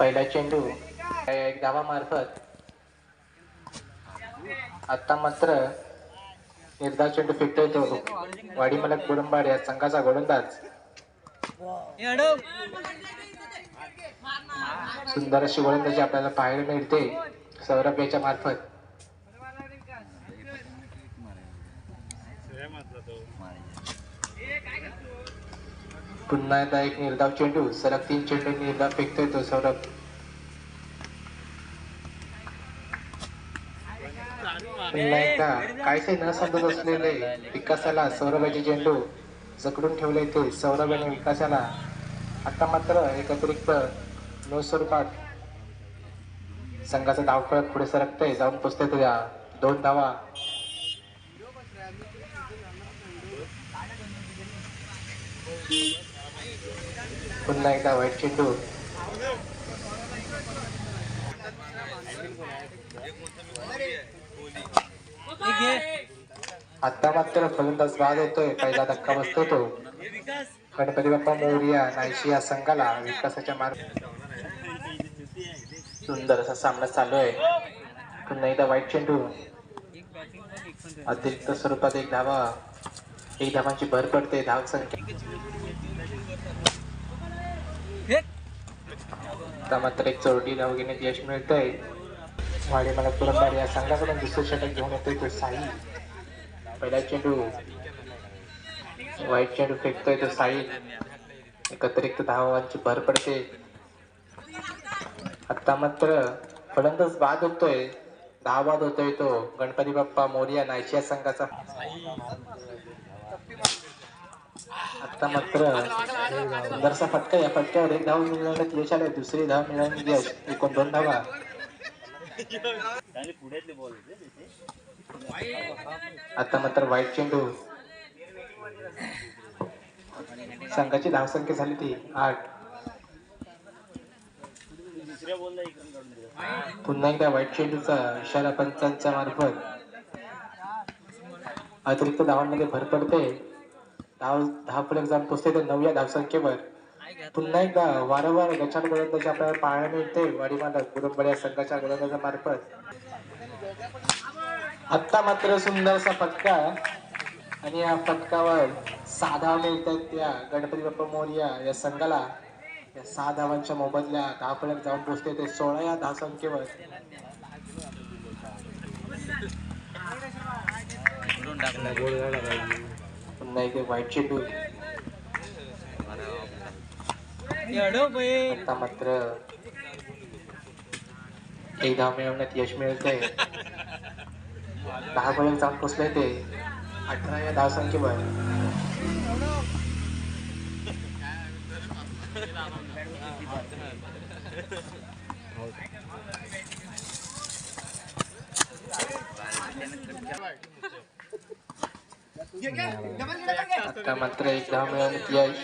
पहिला चेंडू एक धावामार्फत आता मात्र निर्धार चेंडू फेकतोय तो. वाडी मलक कुरुंबाड या संघाचा गोलंदाज. सुंदर अशी गोलंदाजी आपल्याला पाहायला मिळते. सौरभ याच्या मार्फत. पुन्हा एकदा एक निर्धाव चेंडू. सलग तीन चेंडू निर्धाव फेकतोय तो सौरभ. पुन्हा एकदा कायसे न समजत असलेले विकासाला सौरभाचे चेंडू जकडून ठेवले ते सौरभ आणि विकासाला. आता मात्र एक अतिरिक्त नो स्वरूपात संघाचा धावफळक पुढे सरकतंय. जाऊन पोचतंय त्या दोन धावा. पुन्हा एकदा वाईट चेंडू आता मात्र फलंदाज बाद होतोय. पहिला धक्का बसतो तो. गणपती बाप्पा मोरिया नाईशी या संघाला विकासाच्या मार्ग सुंदर असा सामना चालू आहे. पुन्हा एकदा वाईट चेंडू. अतिरिक्त स्वरूपात एक धावा. एक धावांची भर पडते. धाव संख्या आता मात्र एक चोरटी धाव घेण्यात यश मिळतंय. वाडी मला पुरंदार या संघाकडून दुसरं षटक घेऊन येतोय तो साई. पहिला चेंडू. वाईट चेंडू फेकतोय तो साई. एकत्रित धावांची भर पडते. आता मात्र फलंदाज बाद होतोय. दहा बाद होतोय तो. गणपती बाप्पा मोरिया नायशिया संघाचा. आता मात्र सुंदरसा फटका या फटक्यावर एक धाव मिळवण्यात यश आले दुसरी धाव मिळवण्यात यश एकूण दोन धावा आता मात्र वाईट चेंडू. संघाची धावसंख्या झाली ती आठ. पुन्हा एकदा वाईट चेंडूचा इशारा पंचांच्या मार्फत. अतिरिक्त धावांमध्ये भर पडते. धाव धाव जाऊन पोचते तर नवव्या धावसंख्येवर पुन्हा एकदा वारंवार गचान गोलंदाजी आपल्याला पाहायला मिळते. वाडीमाला मालक या संघाच्या गोलंदाजा मार्फत आत्ता मात्र सुंदरसा फटका. आणि या फटकावर सहा धाव मिळतात त्या गणपती बाप्पा मोरिया या संघाला. या सहा धावांच्या मोबदल्या धावफलक जाऊन पोचते ते सोळा या धावसंख्येवर पुन्हा इथे वाईट चेंडू आता मात्र एक धाव मिळवण्यात यश मिळतंय. दहा पर्यंत जाऊन पोचले ते. अठरा या धावसंख्येवर आता मात्र एक धाव मिळवण्यात यश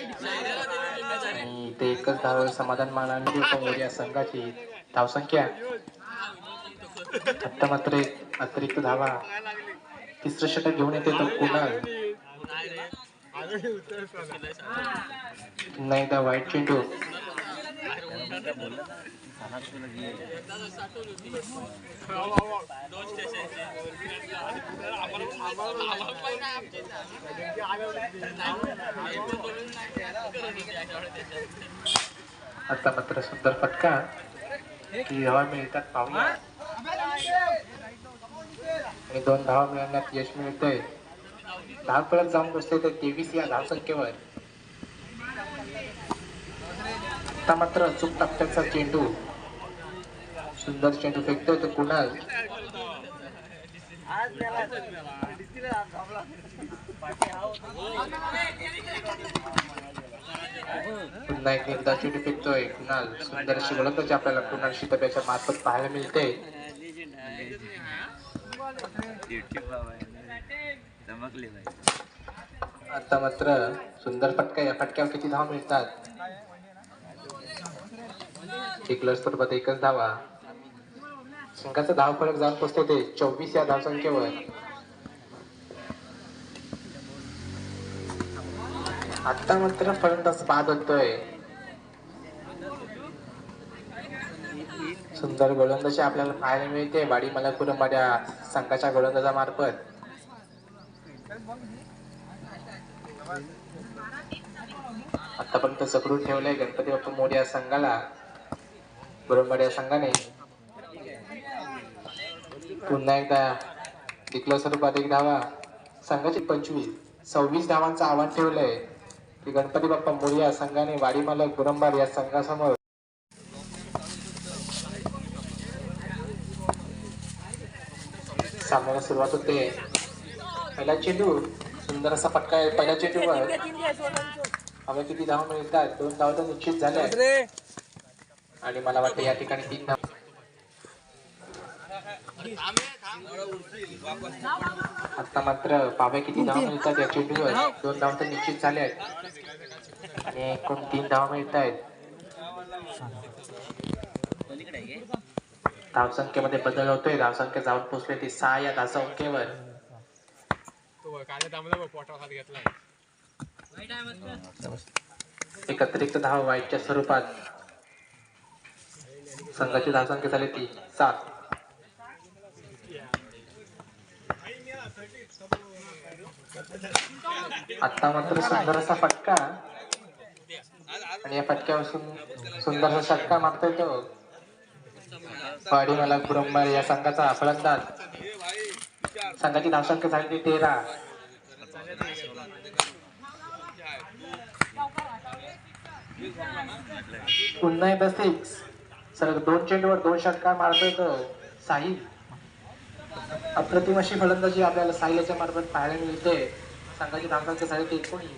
आणि ते एकच धाव समाधान मानाने या संघाची धावसंख्या आता मात्र एक अतिरिक्त धावा तिसरं षटक घेऊन येते तो कुणाल नाही दा वाईट चेंडू आता मात्र सुंदर फटका की धावा मिळतात पाहूया आणि दोन धावा मिळवण्यात यश मिळतंय. दहा पर्यंत जाऊन बसतो तर तेवीस या धावसंख्येवर. आता मात्र अचूक टप्प्याचा चेंडू सुंदर चेंडू फेकतो तो कुणाल? पुन्हा एक एकदा चेंडू फेकतोय कुणाल. सुंदर अशी गोलंदाजी आपल्याला कुणाल शितब्याच्या मार्फत पाहायला मिळते. आता मात्र सुंदर फटका या फटक्यावर किती धाव मिळतात? टिकलर स्वरूपात एकच धावा. संघाचा धाव फरक जात असतो ते चोवीस या धावसंख्येवर. आता मात्र फलंदाज बाद होतोय. सुंदर गोलंदाजी आपल्याला पाहायला मिळते. बाडी मलकपुरम या संघाच्या गोलंदाजामार्फत. आतापर्यंत जखडून ठेवलंय. गणपती बाप्पा मोर्या संघाला. गुरंबाड या संघाने पुन्हा एकदा. टिकलो स्वरूपात एक धावा. संघाची पंचवीस. सव्वीस धावांचं आव्हान ठेवलंय. की गणपती बाप्पा मोरिया संघाने वाडी मालक गुरंबाड या संघासमोर. सामन्याला सुरुवात होते. पहिला चेंडू. सुंदर असा फटका आहे. पहिल्या चेंडूवर. हवे किती धाव मिळतात? दोन धाव तर निश्चित झाल्या. आणि मला वाटतं या ठिकाणी तीन धाव आता मात्र पावे किती धाव मिळतात या चेंडूवर दोन धाव तर निश्चित झाले आहेत. आणि एकूण तीन धाव मिळत आहेत. धावसंख्येमध्ये बदल होतोय. धावसंख्या जाऊन पोहोचले ती सहा या धावसंख्येवर एक अतिरिक्त धाव वाईटच्या स्वरूपात. संघाची धावसंख्या झाली ती सात. आता मात्र सुंदर असा फटका. आणि या फटक्यावर सुंदरसा सुंदर असा षटका मारतोय तो. वाडी मला कुरंबार या संघाचा फलंदाज. संघाची धावसंख्या झाली ती तेरा. पुन्हा एकदा सिक्स सर दोन चेंडूवर दोन षटकार मारतोय तो? साहिल. अप्रतिम अशी फलंदाजी आपल्याला साहिल याच्या मार्फत पाहायला मिळते. संघाची झाली ती एकोणीस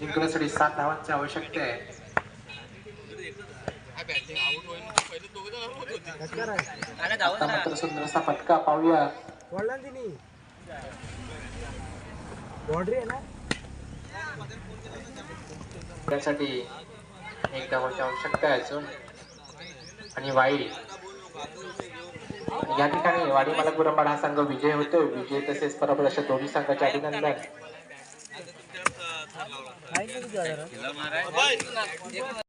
जिंकण्यासाठी सात धावांची आवश्यकता आहे. आता मात्र सुंदर असा फटका पाहूया. त्यासाठी एक धावांची आवश्यकता आहे अजून. आणि वाईड या ठिकाणी वाडी मला हा संघ विजय होतो. विजय तसेच पराभव अशा दोन्ही संघाचे अभिनंदन.